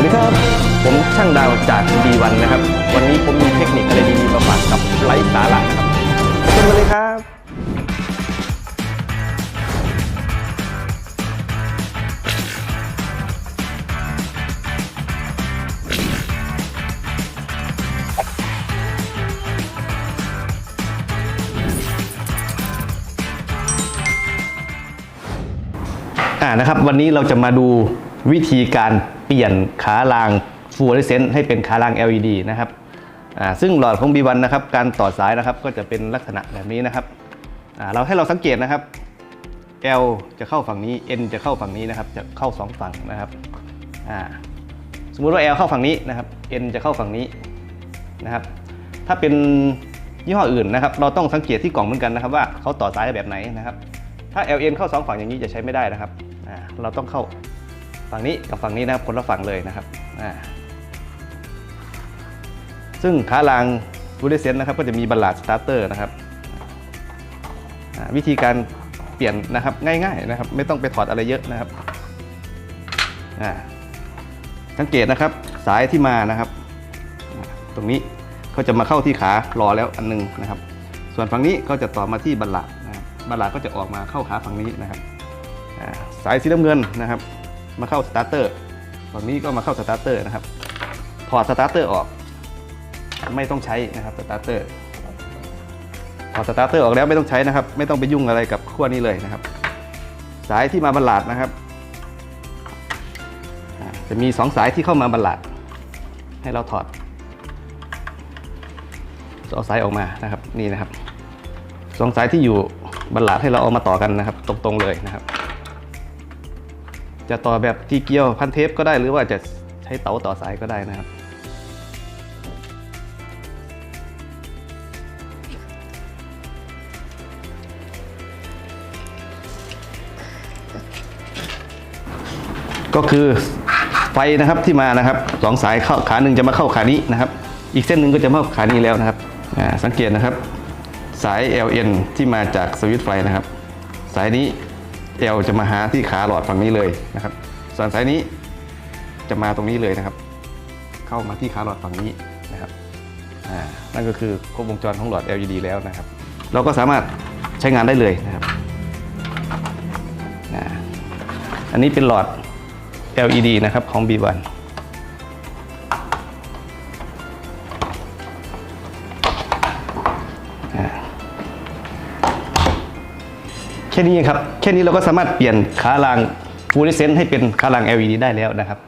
วัสดีครับ ผมช่างดาวจากดีวันนะครับ วันนี้ผมมีเทคนิคอะไรดีๆมาฝากกับไลฟ์สาระนะครับไปชมกันเลยครับอ่านะครับวันนี้เราจะมาดูวิธีการ เปลี่ยนขารางฟูออเรสเซนต์ให้เป็นขาราง LED นะครับซึ่งหลอดของ B1 นะครับการต่อสายนะครับก็จะเป็นลักษณะแบบนี้นะครับเราให้เราสังเกตนะครับ L จะเข้าฝั่งนี้ N จะเข้าฝั่งนี้นะครับ จะเข้าสองฝั่งนะครับสมมุติว่า L เข้าฝั่งนี้นะครับ N จะเข้าฝั่งนี้นะครับ ถ้าเป็นยี่ห้ออื่นนะครับ เราต้องสังเกตที่กล่องเหมือนกันนะครับ ว่าเขาต่อสายแบบไหนนะครับ ถ้า LN เข้าสองฝั่งอย่างนี้จะใช้ไม่ได้นะครับเราต้องเข้า ฝั่งนี้กับฝั่งนี้นะครับคนละฝั่งเลยนะครับซึ่งขารางบูเดเซนนะครับก็จะมีบัลลาดสตาร์เตอร์นะครับวิธีการเปลี่ยนนะครับง่ายๆนะครับ ไม่ต้องไปถอดอะไรเยอะนะครับสังเกตนะครับสายที่มานะครับ ตรงนี้เขาจะมาเข้าที่ขารอแล้วอันหนึงนะครับ ส่วนฝั่งนี้ก็จะต่อมาที่บัลลาดบัลลาดก็จะออกมาเข้าขาฝั่งนี้นะครับสายสีน้ำเงินนะครับ มาเข้าสตาร์เตอร์ฝั่งนี้ก็มาเข้าสตาร์เตอร์นะครับ ถอดสตาร์เตอร์ออก ไม่ต้องใช้นะครับสตาร์เตอร์ถอดสตาร์เตอร์ออกแล้วไม่ต้องใช้นะครับ ไม่ต้องไปยุ่งอะไรกับขั้วนี้เลยนะครับ สายที่มาบัลลาดนะครับ จะมีสองสายที่เข้ามาบัลลาดให้เราถอดเอาสายออกมานะครับนี่นะครับสองสายที่อยู่บันหลาดให้เราเอามาต่อกันนะครับ ตรงๆเลยนะครับ จะต่อแบบที่เกียวพันเทปก็ได้หรือว่าจะใช้เตาต่อสายก็ได้นะครับ ก็คือไฟนะครับที่มานะครับสองสายเข้าขาหนึ่งจะมาเข้าขานี้นะครับ อีกเส้นหนึ่งก็จะมาเข้าขานี้แล้วนะครับอ่าสังเกตนะครับ สาย LN ที่มาจากสวิตไฟนะครับ สายนี้ L จะมาหาที่ขาหลอดฝั่งนี้เลยนะครับ ส่วนสายนี้จะมาตรงนี้เลยนะครับ เข้ามาที่ขาหลอดฝั่งนี้นะครับอ่านั่นก็คือครบวงจรของหลอด LED แล้วนะครับ เราก็สามารถใช้งานได้เลยนะครับอ่าอันนี้เป็นหลอด LED นะครับของ B1 แค่นี้ครับ แค่นี้เราก็สามารถเปลี่ยนขารางฟูเรสเซนต์ให้เป็นขาราง LED ได้แล้วนะครับ